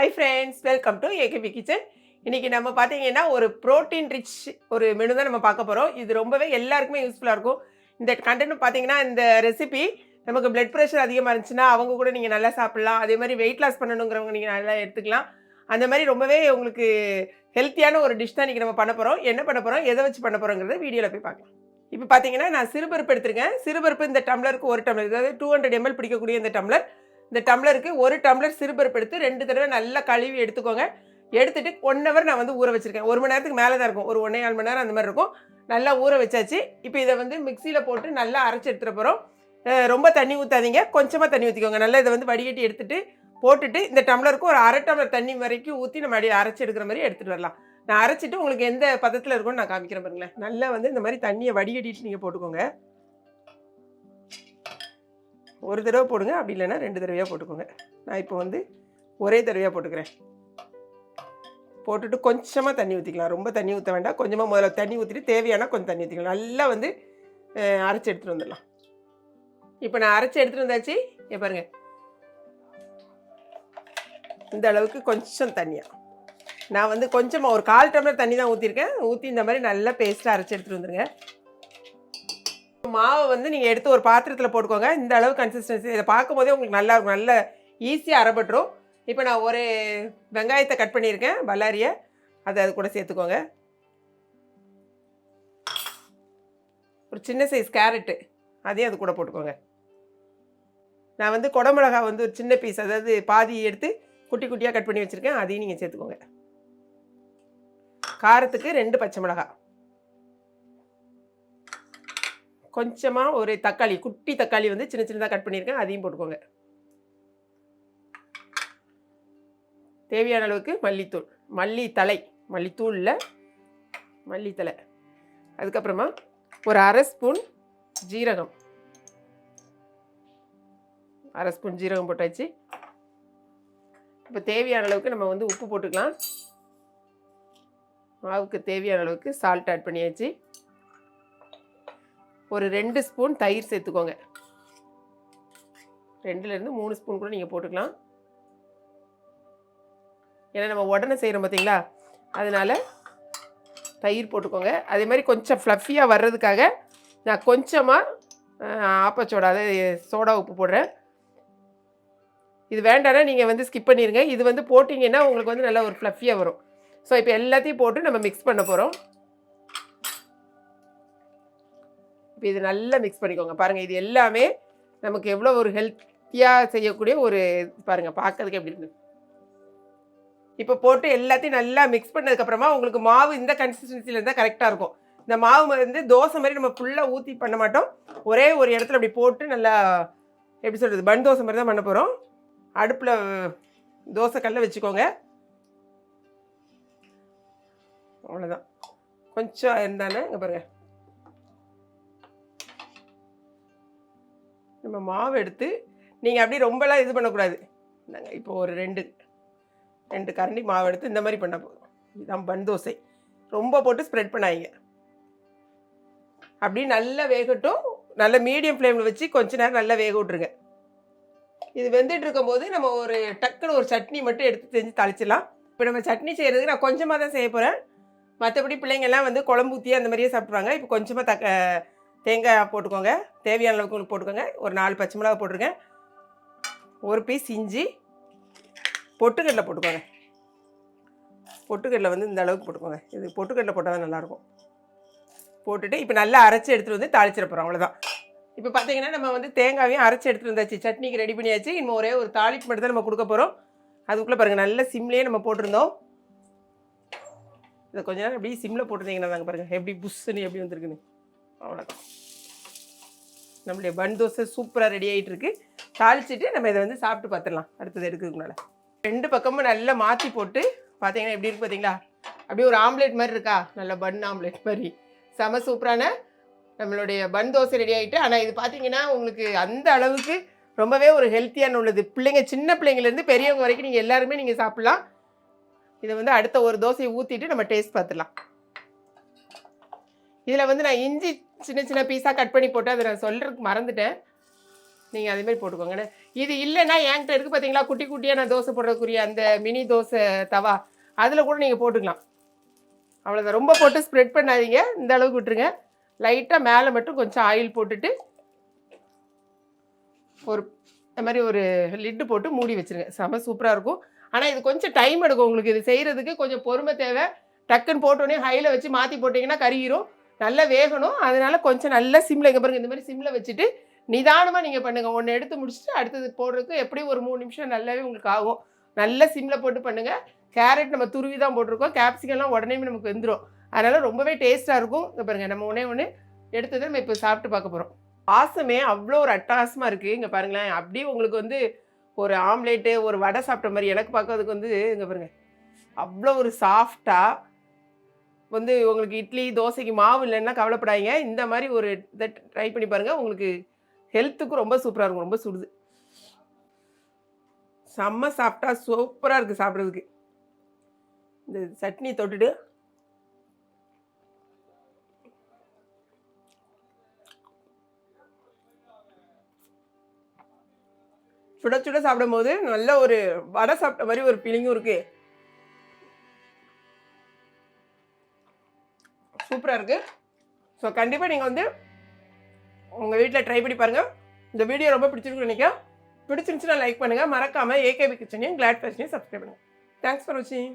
Hi friends welcome to AKP kitchen இன்றைக்கி நம்ம பார்த்தீங்கன்னா ஒரு ப்ரோட்டீன் ரிச் ஒரு மெனு தான் நம்ம பார்க்க போகிறோம் இது ரொம்பவே எல்லாருக்குமே யூஸ்ஃபுல்லாக இருக்கும். இந்த கண்டென்ட் பார்த்தீங்கன்னா இந்த ரெசிபி நமக்கு பிளட் ப்ரெஷர் அதிகமாக இருந்துச்சுன்னா அவங்க கூட நீங்கள் நல்லா சாப்பிட்லாம். அதே மாதிரி வெயிட் லாஸ் பண்ணணுங்கிறவங்க நீங்கள் நல்லா எடுத்துக்கலாம். அந்த மாதிரி ரொம்பவே உங்களுக்கு ஹெல்த்தியான ஒரு டிஷ் தான் இன்றைக்கி நம்ம பண்ண போகிறோம் என்ன பண்ண போகிறோம் எதை வச்சு பண்ண போகிறோங்கிறத வீடியோவில் போய் பார்க்கலாம். இப்போ பார்த்தீங்கன்னா நான் சிறுபருப்பு எடுத்திருக்கேன். சிறுபருப்பு இந்த டம்ளருக்கு ஒரு டம்ளர் அதாவது டூ ஹண்ட்ரட் எம்எல் பிடிக்கக்கூடிய இந்த டம்ளர் இந்த டம்ளருக்கு ஒரு டம்ளர் சிறுபருப்பு எடுத்து ரெண்டு தடவை நல்லா கழுவி எடுத்துக்கோங்க. எடுத்துட்டு ஒன் ஹவர் நான் வந்து ஊற வச்சுருக்கேன். ஒரு மணி நேரத்துக்கு மேலே தான் இருக்கும். ஒரு ஒன்றே கால் மணி நேரம் அந்த மாதிரி இருக்கும். நல்லா ஊற வச்சாச்சு. இப்போ இதை வந்து மிக்சியில் போட்டு நல்லா அரைச்சி எடுத்துகிட்டு போகிறோம் ரொம்ப தண்ணி ஊற்றாதீங்க கொஞ்சமாக தண்ணி ஊற்றிக்கோங்க நல்லா இதை வந்து வடிகட்டி எடுத்துட்டு போட்டுட்டு இந்த டம்ளருக்கு ஒரு அரை டம்ளர் தண்ணி வரைக்கும் ஊற்றி நம்ம அடி அரைச்சி எடுக்கிற மாதிரி எடுத்துகிட்டு வரலாம். நான் அரைச்சிட்டு உங்களுக்கு எந்த பதத்தில் இருக்கும்னு நான் காமிக்கிறேன் பாருங்களேன். நல்லா வந்து இந்த மாதிரி தண்ணியை வடிகட்டிட்டு நீங்கள் போட்டுக்கோங்க. ஒரு தடவை போடுங்க. அப்படி இல்லைன்னா ரெண்டு தடவையாக போட்டுக்கோங்க. நான் இப்போ வந்து ஒரே தடவையாக போட்டுக்கிறேன். போட்டுட்டு கொஞ்சமாக தண்ணி ஊற்றிக்கலாம் ரொம்ப தண்ணி ஊற்ற வேண்டாம். கொஞ்சமாக முதல்ல தண்ணி ஊற்றிட்டு தேவையான கொஞ்சம் தண்ணி ஊற்றிக்கலாம் நல்லா வந்து அரைச்சி எடுத்துகிட்டு வந்துடலாம். இப்போ நான் அரைச்சி எடுத்துகிட்டு வந்தாச்சு. இங்க பாருங்க. இந்த அளவுக்கு கொஞ்சம் தண்ணியாக நான் வந்து கொஞ்சமாக ஒரு கால் டம்ளர் தண்ணி தான் ஊற்றிருக்கேன் ஊற்றி இந்த மாதிரி நல்லா பேஸ்ட்டாக அரைச்சி எடுத்துகிட்டு வந்துருங்க. மாவை வந்து நீங்கள் எடுத்து ஒரு பாத்திரத்தில் போட்டுக்கோங்க. இந்த அளவு கன்சிஸ்டன்சி இதை பார்க்கும்போதே உங்களுக்கு நல்லா இருக்கும் நல்ல ஈஸியாக அரைபட்டுரும். இப்போ நான் ஒரு வெங்காயத்தை கட் பண்ணியிருக்கேன் பல்லாரியை அதை அது கூட சேர்த்துக்கோங்க. ஒரு சின்ன சைஸ் கேரட்டு அதையும் அது கூட போட்டுக்கோங்க. நான் வந்து குடமிளகா வந்து ஒரு சின்ன பீஸ் அதாவது பாதி எடுத்து குட்டி குட்டியாக கட் பண்ணி வச்சுருக்கேன். அதையும் நீங்கள் சேர்த்துக்கோங்க. காரத்துக்கு ரெண்டு பச்சை மிளகாய். கொஞ்சமாக ஒரு தக்காளி குட்டி தக்காளி வந்து சின்ன சின்னதாக கட் பண்ணியிருக்கேன். அதையும் போட்டுக்கோங்க. தேவையான அளவுக்கு மல்லித்தூள் மல்லித்தலை மல்லித்தூளில் மல்லித்தலை அதுக்கப்புறமா ஒரு அரை ஸ்பூன் ஜீரகம். அரை ஸ்பூன் ஜீரகம் போட்டாச்சு. இப்போ தேவையான அளவுக்கு நம்ம வந்து உப்பு போட்டுக்கலாம். மாவுக்கு தேவையான அளவுக்கு சால்ட் ஆட் பண்ணியாச்சு. ஒரு ரெண்டு ஸ்பூன் தயிர் சேர்த்துக்கோங்க. ரெண்டுலேருந்து மூணு ஸ்பூன் கூட நீங்கள் போட்டுக்கலாம். ஏன்னா நம்ம உடனே செய்கிறோம் பார்த்தீங்களா அதனால் தயிர் போட்டுக்கோங்க. அதே மாதிரி கொஞ்சம் ஃப்ளஃபியாக வர்றதுக்காக நான் கொஞ்சமாக ஆப்பச்சோடா அதாவது சோடா உப்பு போடுறேன். இது வேண்டாம்னா நீங்கள் வந்து ஸ்கிப் பண்ணிடுங்க இது வந்து போட்டிங்கன்னா உங்களுக்கு வந்து நல்லா ஒரு ஃப்ளஃபியாக வரும். ஸோ இப்போ எல்லாத்தையும் போட்டு நம்ம மிக்ஸ் பண்ண போகிறோம் இப்போ இது நல்லா மிக்ஸ் பண்ணிக்கோங்க. பாருங்கள் இது எல்லாமே நமக்கு எவ்வளோ ஒரு ஹெல்த்தியாக செய்யக்கூடிய ஒரு பாருங்கள் பார்க்கறதுக்கு எப்படி இருக்கு. இப்போ போட்டு எல்லாத்தையும் நல்லா மிக்ஸ் பண்ணதுக்கப்புறமா உங்களுக்கு மாவு இந்த கன்சிஸ்டன்சியில் இருந்தால் கரெக்டாக இருக்கும். இந்த மாவு வந்து தோசை மாதிரி நம்ம ஃபுல்லாக ஊற்றி பண்ண மாட்டோம். ஒரே ஒரு இடத்துல அப்படி போட்டு நல்லா எப்படி சொல்கிறது பன் தோசை மாதிரி தான் பண்ண போகிறோம் அடுப்பில் தோசை கல்ல வச்சுக்கோங்க. அவ்வளோதான் கொஞ்சம் இருந்தானே இங்கே பாருங்கள் நம்ம மாவு எடுத்து நீங்கள் அப்படியே ரொம்பலாம் இது பண்ணக்கூடாது. இந்தாங்க இப்போ ஒரு ரெண்டு ரெண்டு கரண்டி மாவு எடுத்து இந்த மாதிரி பண்ண போதும். இதுதான் பன் தோசை. ரொம்ப போட்டு ஸ்ப்ரெட் பண்ணாதீங்க. அப்படியே நல்லா வேகட்டும். நல்ல மீடியம் ஃப்ளேமில் வச்சு கொஞ்ச நேரம் நல்லா வேக விட்ருங்க இது வெந்துட்டு இருக்கும்போது நம்ம ஒரு டக்குன்னு ஒரு சட்னி மட்டும் எடுத்து செஞ்சு தாளிச்சிடலாம். இப்போ நம்ம சட்னி செய்கிறதுக்கு நான் கொஞ்சமாக தான் செய்ய போகிறேன் மற்றபடி பிள்ளைங்கள்லாம் வந்து குழம்பு ஊற்றி அந்த மாதிரியே சாப்பிட்ருவாங்க இப்போ கொஞ்சமாக தக்க தேங்காய் போட்டுக்கோங்க. தேவையான அளவுக்கு உங்களுக்கு போட்டுக்கோங்க. ஒரு நாலு பச்சை மிளகா போட்டிருக்கேன். ஒரு பீஸ் இஞ்சி பொட்டுக்கடலை போட்டுக்கோங்க. பொட்டுக்கடலை வந்து இந்த அளவுக்கு போட்டுக்கோங்க. இது பொட்டுக்கடலை போட்டால் தான் நல்லாயிருக்கும். போட்டுட்டு இப்போ நல்லா அரைச்சி எடுத்துகிட்டு வந்து தாளிச்சிட போகிறோம் அவ்வளோதான் இப்போ பார்த்தீங்கன்னா நம்ம வந்து தேங்காவையும் அரைச்சி எடுத்துகிட்டு வந்தாச்சு. சட்னிக்கு ரெடி பண்ணியாச்சு. இன்னும் ஒரே ஒரு தாளிப்பு மட்டும் தான் நம்ம கொடுக்க போகிறோம் அதுக்குள்ளே பாருங்கள் நல்ல சிம்லேயே நம்ம போட்டிருந்தோம். இதை கொஞ்ச நேரம் அப்படியே சிம்மில் போட்டிருந்தீங்கன்னா தாங்க பாருங்கள் எப்படி புஷ்ஷுன்னு எப்படி வந்திருக்குன்னு. அவ்வளோதான் நம்மளுடைய பன் தோசை சூப்பராக ரெடி ஆகிட்டு இருக்கு தாளிச்சிட்டு நம்ம இதை வந்து சாப்பிட்டு பார்த்துடலாம் அடுத்தது எடுக்கிறதுக்குனால ரெண்டு பக்கமும் நல்லா மாற்றி போட்டு பார்த்தீங்கன்னா எப்படி இருக்கு பார்த்தீங்களா அப்படியே ஒரு ஆம்லேட் மாதிரி இருக்கா? நல்ல பன் ஆம்லேட் மாதிரி. செம சூப்பரான நம்மளுடைய பன் தோசை ரெடி ஆகிட்டு ஆனால் இது பார்த்தீங்கன்னா உங்களுக்கு அந்த அளவுக்கு ரொம்பவே ஒரு ஹெல்த்தியான உள்ளது. பிள்ளைங்க சின்ன பிள்ளைங்கலேருந்து பெரியவங்க வரைக்கும் நீங்கள் எல்லாருமே நீங்கள் சாப்பிட்லாம். இதை வந்து அடுத்த ஒரு தோசையை ஊற்றிட்டு நம்ம டேஸ்ட் பார்த்துடலாம் இதில் வந்து நான் இஞ்சி சின்ன சின்ன பீஸாக கட் பண்ணி போட்டு அதை நான் சொல்கிறதுக்கு மறந்துட்டேன். நீங்கள் அதேமாதிரி போட்டுக்கோங்கண்ணே இது இல்லைன்னா என்கிட்ட இருக்குது பார்த்தீங்களா குட்டி குட்டியாக நான் தோசை போடுறதுக்குரிய அந்த மினி தோசை தவா. அதில் கூட நீங்கள் போட்டுக்கலாம். அவ்வளோதான் ரொம்ப போட்டு ஸ்ப்ரெட் பண்ணாதீங்க. இந்த அளவுக்கு விட்டுருங்க. லைட்டாக மேலே மட்டும் கொஞ்சம் ஆயில் போட்டுட்டு ஒரு இந்த மாதிரி ஒரு லிட்டு போட்டு மூடி வச்சிருங்க. செம சூப்பராக இருக்கும். ஆனால் இது கொஞ்சம் டைம் எடுக்கும் உங்களுக்கு. இது செய்கிறதுக்கு கொஞ்சம் பொறுமை தேவை. டக்குன்னு போட்டோடனே ஹையில் வச்சு மாற்றி போட்டிங்கன்னா கருகிரும். நல்லா வேகணும். அதனால கொஞ்சம் நல்லா சிம்மில் இங்கே பாருங்கள் இந்த மாதிரி சிம்மில் வச்சுட்டு நிதானமாக நீங்கள் பண்ணுங்கள் ஒன்று எடுத்து முடிச்சுட்டு அடுத்தது போடுறதுக்கு எப்படியும் ஒரு மூணு நிமிஷம் நல்லாவே உங்களுக்கு ஆகும். நல்ல சிம்மில் போட்டு பண்ணுங்கள் கேரட் நம்ம துருவி தான் போட்டிருக்கோம். கேப்சிகம்லாம் உடனே நமக்கு வந்துடும் அதனால் ரொம்பவே டேஸ்ட்டாக இருக்கும். இங்கே பாருங்கள் நம்ம ஒன்றே ஒன்று எடுத்ததை நம்ம இப்போ சாப்பிட்டு பார்க்க போகிறோம் வாசமே அவ்வளோ ஒரு அட்டகாசமாக இருக்குது இங்கே பாருங்களேன் அப்படியே உங்களுக்கு வந்து ஒரு ஆம்லேட்டு ஒரு வடை சாப்பிட்ட மாதிரி எனக்கு பார்க்கறதுக்கு வந்து இங்கே பாருங்கள் அவ்வளோ ஒரு சாஃப்டாக வந்து உங்களுக்கு இட்லி தோசைக்கு மாவு இல்லைன்னா கவலைப்படாதீங்க. இந்த மாதிரி ஒரு இதை ட்ரை பண்ணி பாருங்கள் உங்களுக்கு ஹெல்த்துக்கும் ரொம்ப சூப்பராக இருக்கும். ரொம்ப சுடுது. செம்ம சாப்பிட்டா சூப்பராக இருக்குது சாப்பிட்றதுக்கு. இந்த சட்னி தொட்டுட்டு. சுட சுட சாப்பிடும்போது நல்ல ஒரு வடை சாப்பிட்ட மாதிரி ஒரு ஃபீலிங்கும் இருக்குது சூப்பராக இருக்குது ஸோ கண்டிப்பாக நீங்கள் வந்து உங்கள் வீட்டில் ட்ரை பண்ணி பாருங்கள் இந்த வீடியோ ரொம்ப பிடிச்சிருக்குன்னு நினைக்கிறேன். பிடிச்சிருந்துச்சுன்னா லைக் பண்ணுங்கள் மறக்காமல் ஏகேபி கிச்சனையும் கிளாட் ஃபேஷனையும் சப்ஸ்கிரைப் பண்ணுங்கள் தேங்க்ஸ் ஃபார் வாட்சிங்